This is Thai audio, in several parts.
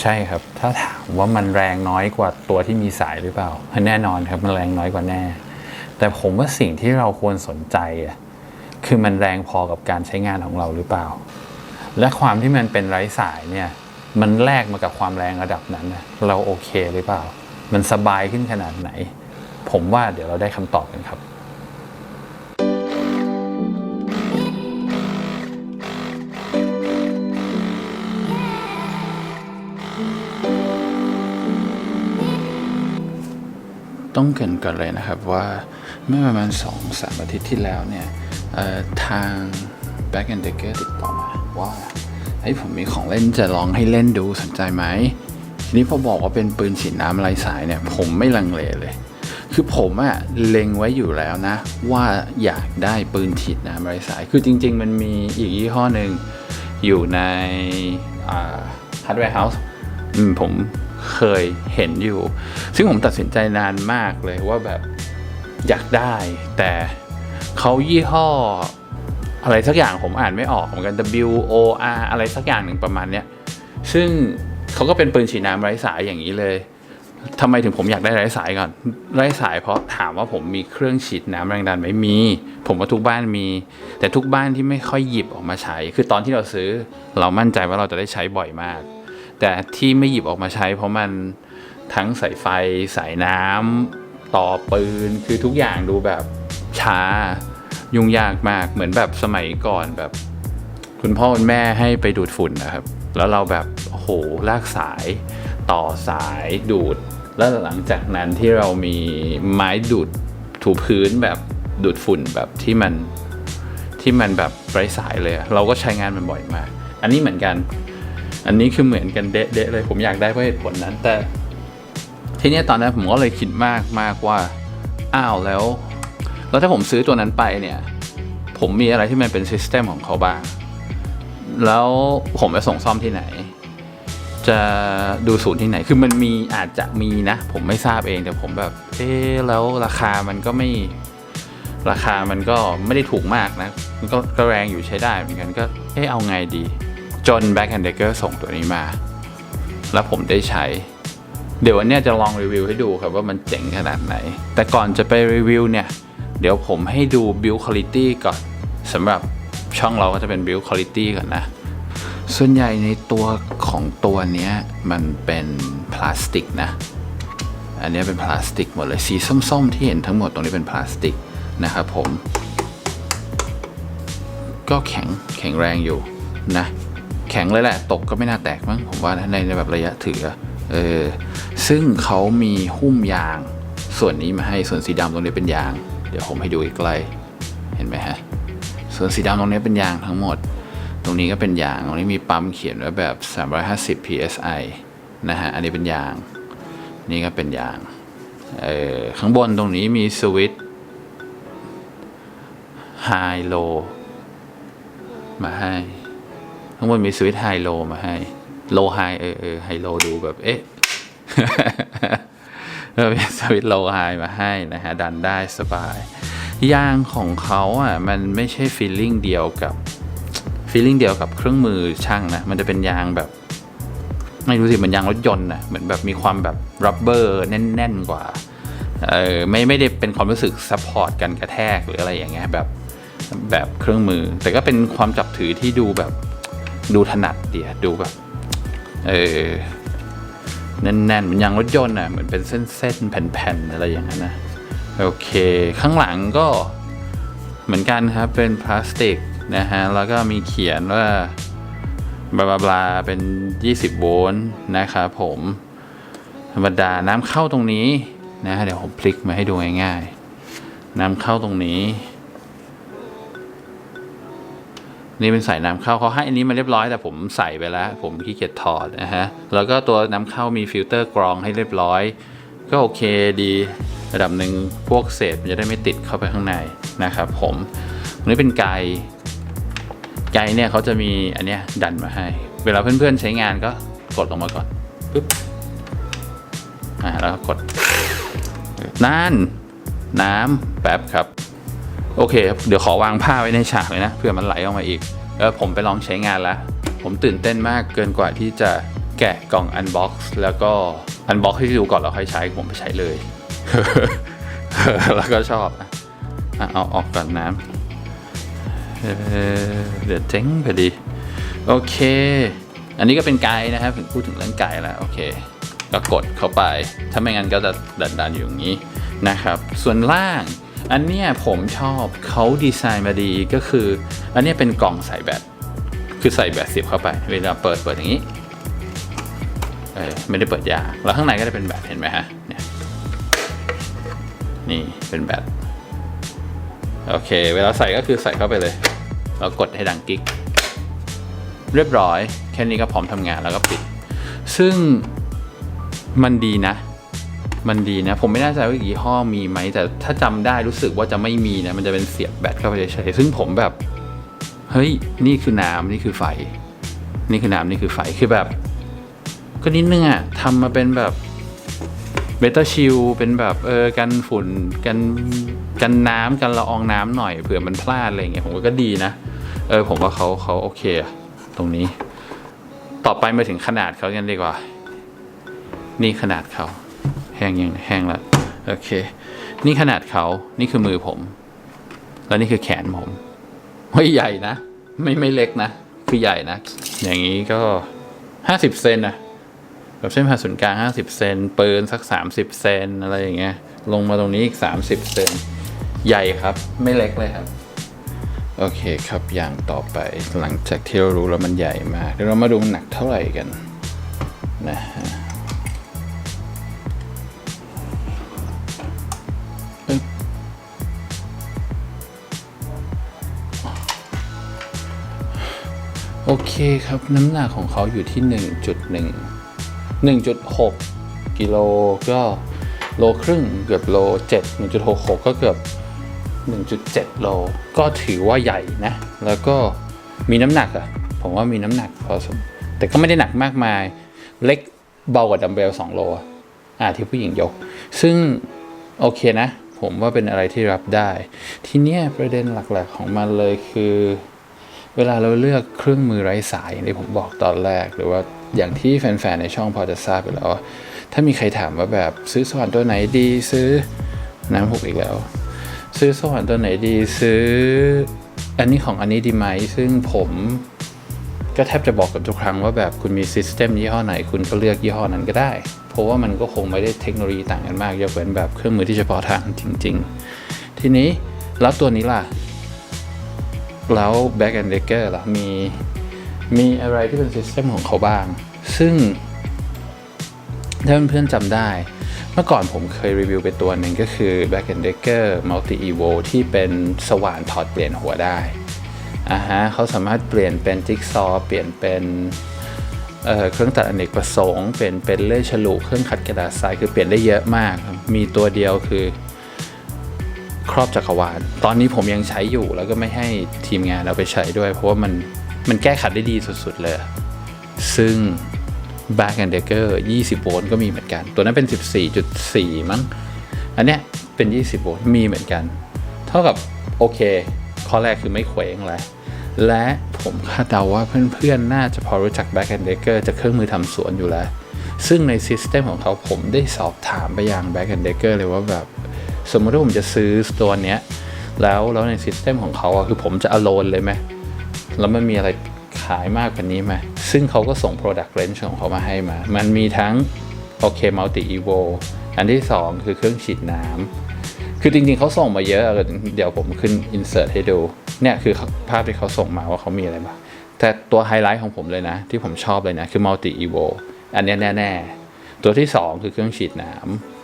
ใช่ครับ ถ้าถามว่ามันแรงน้อยกว่าตัวที่มีสายหรือเปล่า แน่นอนครับ มันแรงน้อยกว่าแน่ แต่ผมว่าสิ่งที่เราควรสนใจอะคือมันแรงพอกับการใช้งานของเราหรือเปล่า และความที่มันเป็นไร้สายเนี่ย มันแลกมากับความแรงระดับนั้น เราโอเคหรือเปล่า มันสบายขึ้นขนาดไหน ผมว่าเดี๋ยวเราได้คำตอบกันครับ ต้องเกินก่อนเลยนะครับว่าเมื่อประมาณ2อสามอาทิตย์ที่แล้วเนี่ยทาง Back and Decker ติดต่อมาว่าเฮ้ยผมมีของเล่นจะลองให้เล่นดูสนใจไหมทีนี้พอบอกว่าเป็นปืนฉีดน้ำไร้สายเนี่ยผมไม่ลังเลเลย คือผมอะเล็งไว้อยู่แล้วนะ ว่าอยากได้ปืนฉีดน้ำไร้สาย คือจริง ๆ มันมีอีกยี่ห้อหนึ่งอยู่ในอ่า Hardware House อืมผม เคยเห็นอยู่ ซึ่งผมตัดสินใจนานมากเลยว่าแบบอยากได้ แต่เขายี่ห้ออะไรสักอย่างผมอ่านไม่ออกเหมือนกัน W O R อะไรสักอย่างหนึ่งประมาณเนี้ยซึ่งเขาก็เป็นปืนฉีดน้ำไร้สายอย่างนี้เลยทำไมถึงผมอยากได้ไร้สายก่อน ไร้สายเพราะถามว่าผมมีเครื่องฉีดน้ำแรงดันไหมมี ผมว่าทุกบ้านมี แต่ทุกบ้านที่ไม่ค่อยหยิบออกมาใช้ คือตอนที่เราซื้อ เรามั่นใจว่าเราจะได้ใช้บ่อยมาก แต่ที่ไม่หยิบออกมาใช้ เพราะมันทั้งสายไฟสายน้ำต่อปืนคือทุกอย่างดูแบบช้ายุ่งยากมากเหมือนแบบสมัยก่อนแบบ คุณพ่อคุณแม่ให้ไปดูดฝุ่นนะครับ แล้วเราแบบโหลากสายต่อสายดูด แล้วหลังจากนั้นที่เรามีไม้ดูดถูพื้นแบบดูดฝุ่นแบบที่มันที่มันแบบไร้สายเลย เราก็ใช้งานมันบ่อยมาก อันนี้เหมือนกัน อันนี้คือเหมือนกันเดะๆเลยผมอยากได้เพราะเหตุผลนั้น แต่ ทีนี้ตอนนั้นผมก็เลยคิดมากมากว่าอ้าวแล้ว แล้วถ้าผมซื้อตัวนั้นไปเนี่ย ผมมีอะไรที่มันเป็นซิสเต็มของเขาบ้าง แล้วผมจะส่งซ่อมที่ไหน จะดูศูนย์ที่ไหน คือมันมีอาจจะมีนะ ผมไม่ทราบเองแต่ผมแบบ เอ๊แล้วราคามันก็ไม่ราคามันก็ไม่ได้ถูกมากนะมันก็ก็แรงอยู่ใช้ได้เหมือนกันก็เอ๊เอาไงดี จน Back and Decker ส่งตัวนี้มา แล้วผมได้ใช้ เดี๋ยววันนี้จะลองรีวิวให้ดูครับว่ามันเจ๋งขนาดไหน แต่ก่อนจะไปรีวิวเนี่ย เดี๋ยวผมให้ดู build quality ก่อนสำหรับช่องเราก็จะเป็น build quality ก่อนนะ ส่วนใหญ่ในตัวของตัวนี้มันเป็นพลาสติกนะ อันนี้เป็นพลาสติกหมดเลยสีส้มๆ ที่เห็นทั้งหมดตรงนี้เป็นพลาสติกนะครับผม ก็แข็งแข็งแรงอยู่นะ แข็งเลยแหละ ตกก็ไม่น่าแตกมั้งผมว่านะในในแบบระยะถือเออซึ่งเขามีหุ้มยางส่วนนี้มาให้ส่วนสีดำตรงนี้เป็นยาง เดี๋ยวผมให้ดูอีกใกล้เห็นไหมฮะส่วนสีดำตรงนี้เป็นยางทั้งหมด ตรงนี้ก็เป็นยาง ตรงนี้มีปั๊มเขียนไว้แบบ 350 psi นะฮะ อันนี้เป็นยาง นี่ก็เป็นยาง เออข้างบนตรงนี้มีสวิตช์ high low มาให้ ข้างบนมีสวิตช์ high low มาให้ low high เออเออ high low ดูแบบ เอ๊ะเออมีสวิตช์ low high มาให้นะฮะ ดันได้สบายยางของเขาอะมันไม่ใช่ฟีลลิ่งเดียวกับฟีลลิ่งเดียวกับเครื่องมือช่างนะ มันจะเป็นยางแบบ ไม่รู้สิเหมือนยางรถยนต์นะเหมือนแบบมีความแบบรับเบอร์แน่น ๆ กว่าเออไม่ไม่ได้เป็นความรู้สึกซัพพอร์ตกันกระแทกหรืออะไรอย่างเงี้ยแบบแบบเครื่องมือ แต่ก็เป็นความจับถือที่ดูแบบ ดูถนัดเดียดูแบบเออแน่นๆเหมือนยางรถยนต์อะเหมือนเป็นเส้นๆแผ่นๆอะไรอย่างนั้นนะโอเคข้างหลังก็เหมือนกันครับเป็นพลาสติกนะฮะแล้วก็มีเขียนว่าบลาบลาเป็น 20 โวลต์นะครับผมธรรมดาน้ำเข้าตรงนี้นะเดี๋ยวผมพลิกมาให้ดูง่ายๆ น้ำเข้าตรงนี้ นี่เป็นสายน้ำเข้าเขาให้อันนี้มาเรียบร้อยแต่ผมใส่ไปแล้ว ผมขี้เกียจถอดนะฮะ แล้วก็ตัวน้ำเข้ามีฟิลเตอร์กรองให้เรียบร้อย ก็โอเคดีระดับหนึ่งพวกเศษจะได้ไม่ติดเข้าไปข้างในนะครับผมนี้เป็นไกด์ไกด์เนี่ยเขาจะมีอันเนี้ยดันมาให้ เวลาเพื่อนๆใช้งานก็กดลงมาก่อนปึ๊บอ่าแล้วก็กดนั่นน้ำแป๊บครับ โอเคเดี๋ยวขอวางผ้าไว้ในฉากเลยนะเผื่อมันไหลออกมาอีกแล้วผมไปลองใช้งานแล้ว ผมตื่นเต้นมากเกินกว่าที่จะแกะกล่องอันบ็อกซ์แล้วก็อันบ็อกซ์ให้ดูก่อนแล้วค่อยใช้ผมไปใช้เลย แล้วก็ชอบอะเอาออกก่อนน้ำเอ่อเดี๋ยวเจ๊งพอดี โอเค อันนี้ก็เป็นไกด์นะครับถึงพูดถึงเรื่องไกด์แล้วโอเค ก็กดเข้าไป ถ้าไม่งั้นก็จะดันๆอยู่อย่างนี้นะครับ ส่วนล่าง อันเนี้ยผมชอบเขาดีไซน์มาดีก็คือ อันเนี้ยเป็นกล่องใส่แบตคือใส่แบตเสียบเข้าไป เวลาเปิดเปิดอย่างนี้เออไม่ได้เปิดยาแล้วข้างในก็จะเป็นแบตเห็นไหมฮะเนี่ยนี่เป็นแบตโอเค เวลาใส่ก็คือใส่เข้าไปเลยแล้วกดให้ดังกิ๊ก เรียบร้อย แค่นี้ก็พร้อมทำงานแล้วก็ปิด ซึ่งมันดีนะ มันดีนะ ผมไม่แน่ใจว่ายี่ห้อมีไหม แต่ถ้าจำได้รู้สึกว่าจะไม่มีนะ มันจะเป็นเสียบแบตเข้าไปเฉยๆซึ่งผมแบบ เฮ้ย นี่คือน้ำนี่คือไฟ นี่คือน้ำนี่คือไฟ คือแบบ ก็นิดนึงอะทำมาเป็นแบบเบต้าชิลเป็นแบบเออกันฝุ่นกันกันน้ำกันละอองน้ำหน่อยเผื่อมันพลาดอะไรเงี้ยผมก็ดีนะ เออผมว่าเขาเขาโอเค ตรงนี้ ต่อไปมาถึงขนาดเขากันดีกว่า นี่ขนาดเขา แห้งยังแห้งแล้วโอเค นี่ขนาดเขานี่คือมือผม แล้วนี่คือแขนผมเฮ้ยใหญ่นะ ไม่ไม่เล็กนะ คือใหญ่นะ อย่างนี้ก็ห้าสิบเซนนะแบบเส้นผ่าศูนย์กลางห้าสิบเซนปืนสักสามสิบเซนอะไรอย่างเงี้ย ลงมาตรงนี้อีกสามสิบเซนใหญ่ครับ ไม่เล็กเลยครับ โอเคครับอย่างต่อไปหลังจากที่เรารู้แล้วมันใหญ่มากเดี๋ยวเรามาดูมันหนักเท่าไหร่กันนะฮะ โอเคครับน้ำหนักของเขาอยู่ที่ 1.1 1.6 กิโลก็โลครึ่งเกือบโล 7 1.66 ก็เกือบ 1.7 โล ก็ถือว่าใหญ่นะ แล้วก็มีน้ำหนักอะผมว่ามีน้ำหนักพอสมแต่ก็ไม่ได้หนักมากมาย เล็กเบากว่าดัมเบล 2 โลอ่าที่ผู้หญิงยก ซึ่งโอเคนะ ผมว่าเป็นอะไรที่รับได้ ทีเนี้ยประเด็นหลักๆของมันเลยคือ เวลาเราเลือกเครื่องมือไร้สายอย่างที่ผมบอกตอนแรก หรือว่าอย่างที่แฟนๆในช่องพอจะทราบไปแล้ว ถ้ามีใครถามว่าแบบซื้อสว่านตัวไหนดีซื้อน้ำหกอีกแล้ว ซื้อสว่านตัวไหนดีซื้อ อันนี้ของอันนี้ดีไหมซึ่งผมก็แทบจะบอกกับทุกครั้งว่าแบบคุณมีซิสเต็มยี่ห้อไหนคุณก็เลือกยี่ห้อนั้นก็ได้ เพราะว่ามันก็คงไม่ได้เทคโนโลยีต่างกันมากยกเว้นแบบเครื่องมือที่เฉพาะทางจริง ๆ ทีนี้แล้วตัวนี้ล่ะ แล้ว Back and Decker ล่ะมีมีอะไรที่เป็นซิสเต็มของเขาบ้าง ซึ่ง ถ้าเพื่อนๆจำได้ เมื่อก่อนผมเคยรีวิวไปตัวหนึ่งก็คือ Back and Decker Multi Evo ที่เป็นสว่านถอดเปลี่ยนหัวได้อ่าฮะเขาสามารถเปลี่ยนเป็นจิ๊กซอว์เปลี่ยนเป็นเเครื่องตัดอเนกประสงค์ เปลี่ยนเป็นเลื่อยฉลุเครื่องขัดกระดาษทรายคือเปลี่ยนได้เยอะมาก มีตัวเดียวคือ ครอบจักรวาล ตอนนี้ผมยังใช้อยู่แล้วก็ไม่ให้ทีมงานเอาไปใช้ด้วย เพราะว่ามันมันแก้ขัดได้ดีสุดๆเลย ซึ่ง Back and Decker 20 โวลต์ก็มีเหมือนกัน ตัวนั้นเป็น 14.4 มั้ง อันเนี้ยเป็น 20 โวลต์มีเหมือนกัน เท่ากับโอเค ข้อแรกคือไม่เคว้งเลยและผมคาดเดาว่าเพื่อนๆ น่าจะพอรู้จัก Back and Decker จากเครื่องมือทำสวนอยู่แล้ว ซึ่งในซิสเต็มของเขาผมได้สอบถามไปยัง Back and Decker เลยว่าแบบ สมมติว่าผมจะซื้อตัวเนี้ยแล้วแล้วในซิสเต็มของเขาอะคือผมจะอโลนเลยไหมแล้วมันมีอะไรขายมากกว่านี้ไหมซึ่งเขาก็ส่ง Product Range ของเขามาให้มา มันมีทั้งโอเค Multi Evo อันที่ 2 คือเครื่องฉีดน้ำคือจริงๆเขาส่งมาเยอะ เดี๋ยวผมขึ้น insert ให้ดู เนี่ยคือภาพที่เขาส่งมาว่าเขามีอะไรบ้างแต่ตัวไฮไลท์ของผมเลยนะ ที่ผมชอบเลยนะ คือ Multi Evo อันนี้แน่ ๆ ตัวที่ 2 คือเครื่องฉีดน้ำ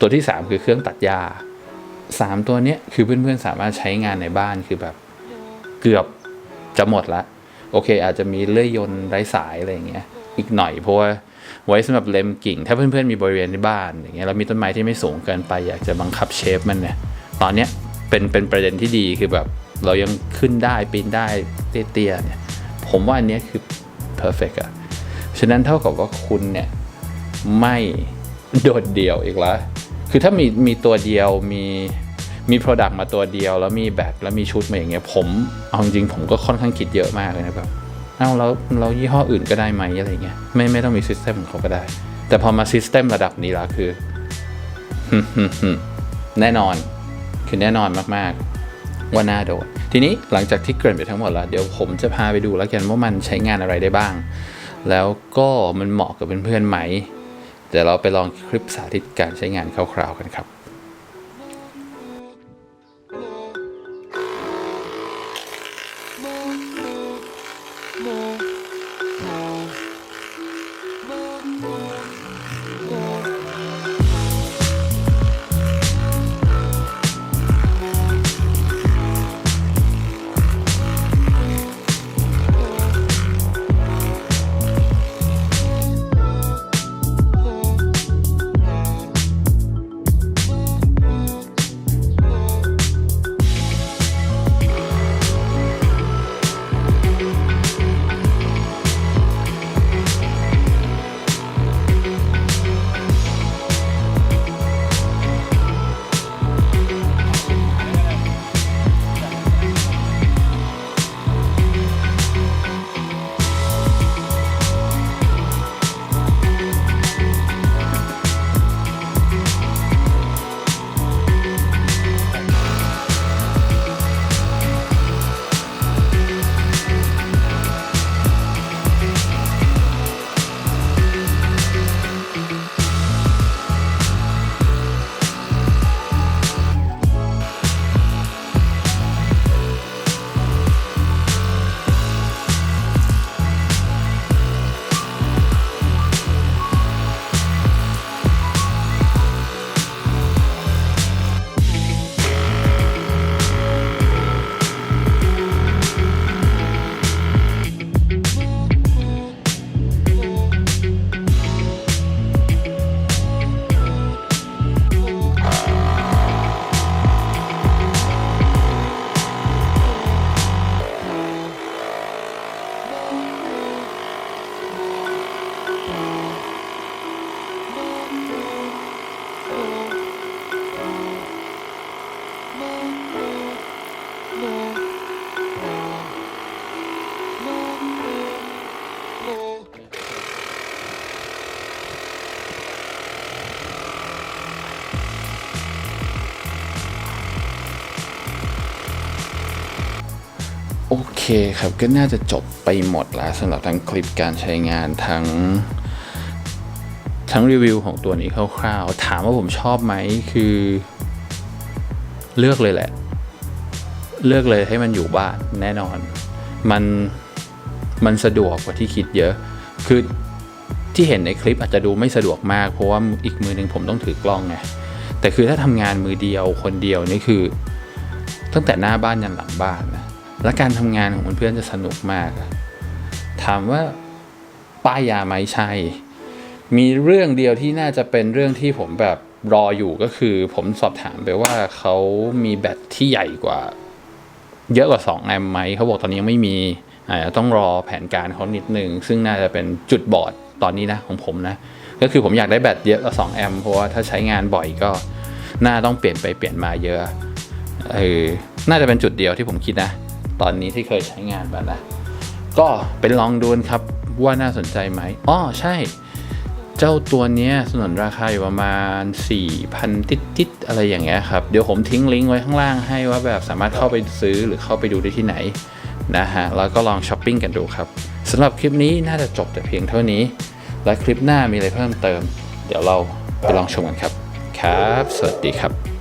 ตัวที่ 3 คือเครื่องตัดหญ้าสามตัวเนี้ยคือเพื่อนๆสามารถใช้งานในบ้านคือแบบเกือบจะหมดละโอเค อาจจะมีเลื่อยยนต์ไร้สายอะไรอย่างเงี้ยอีกหน่อยเพราะว่าไว้สำหรับเล็มกิ่ง ถ้าเพื่อนๆมีบริเวณในบ้านอย่างเงี้ยแล้วมีต้นไม้ที่ไม่สูงเกินไปอยากจะบังคับเชฟมันเนี่ยตอนเนี้ยเป็นเป็นประเด็นที่ดีคือแบบเรายังขึ้นได้ปีนได้เตี้ยๆเนี่ยผมว่าอันเนี้ยคือ perfect อะฉะนั้นเท่ากับว่าคุณเนี่ยไม่โดดเดี่ยวอีกแล้ว คือถ้ามีมีตัวเดียวมีมี Product มาตัวเดียว แล้วมีแบตแล้วมีชุดมาอย่างเงี้ยผมเอาจริงผมก็ค่อนข้างคิดเยอะมากเลยนะแบบเอ้าแล้วเรายี่ห้ออื่นก็ได้ไหมอะไรเงี้ยไม่ไม่ต้องมีซิสเต็มของเขาก็ได้ แต่พอมาซิสเต็มระดับนี้ล้วคือแน่นอนคือแน่นอนมากๆ ว่าน่าโดนทีนี้หลังจากที่เกริ่นไปทั้งหมดแล้วเดี๋ยวผมจะพาไปดูแล้วกันว่ามันใช้งานอะไรได้บ้าง แล้วก็มันเหมาะกับเพื่อนๆไหม ดี๋ยวเราไปลองคลิปสาธิตการใช้งานคร่าวๆกันครับ โอเคครับก็น่าจะจบไปหมดแล้วสำหรับทั้งคลิปการใช้งานทั้งทั้งรีวิวของตัวนี้คร่าวๆ ถามว่าผมชอบไหมคือเลือกเลยแหละ เลือกเลยให้มันอยู่บ้านแน่นอน มันมันสะดวกกว่าที่คิดเยอะ คือที่เห็นในคลิปอาจจะดูไม่สะดวกมาก เพราะว่าอีกมือหนึ่งผมต้องถือกล้องไงแต่คือถ้าทำงานมือเดียวคนเดียวนี่คือ ตั้งแต่หน้าบ้านยันหลังบ้านนะและการทำงานของเพื่อนจะสนุกมาก ถามว่าป้ายยาไหมใช่ มีเรื่องเดียวที่น่าจะเป็นเรื่องที่ผมแบบรออยู่ก็คือ ผมสอบถามไปว่าเขามีแบตที่ใหญ่กว่า เยอะกว่า 2 แอมป์ไหมเขาบอกตอนนี้ยังไม่มีอาจจะต้องรอแผนการเขานิดนึง ซึ่งน่าจะเป็นจุดบอดตอนนี้นะของผมนะ ก็คือผมอยากได้แบตเยอะกว่า 2 แอมป์เพราะว่าถ้าใช้งานบ่อยก็น่าต้องเปลี่ยนไปเปลี่ยนมาเยอะเออน่าจะเป็นจุดเดียวที่ผมคิดนะ ตอนนี้ที่เคยใช้งานมานะ ก็เป็นลองดูนครับว่าน่าสนใจไหมอ๋อใช่ เจ้าตัวเนี้ยสนนราคาอยู่ประมาณ 4,000 ติดติดอะไรอย่างเงี้ยครับ เดี๋ยวผมทิ้งลิงก์ไว้ข้างล่างให้ว่าแบบสามารถเข้าไปซื้อหรือเข้าไปดูได้ที่ไหนนะฮะ แล้วก็ลองช้อปปิ้งกันดูครับสำหรับคลิปนี้น่าจะจบแต่เพียงเท่านี้ และคลิปหน้ามีอะไรเพิ่มเติม เดี๋ยวเราไปลองชมกันครับ ครับ สวัสดีครับ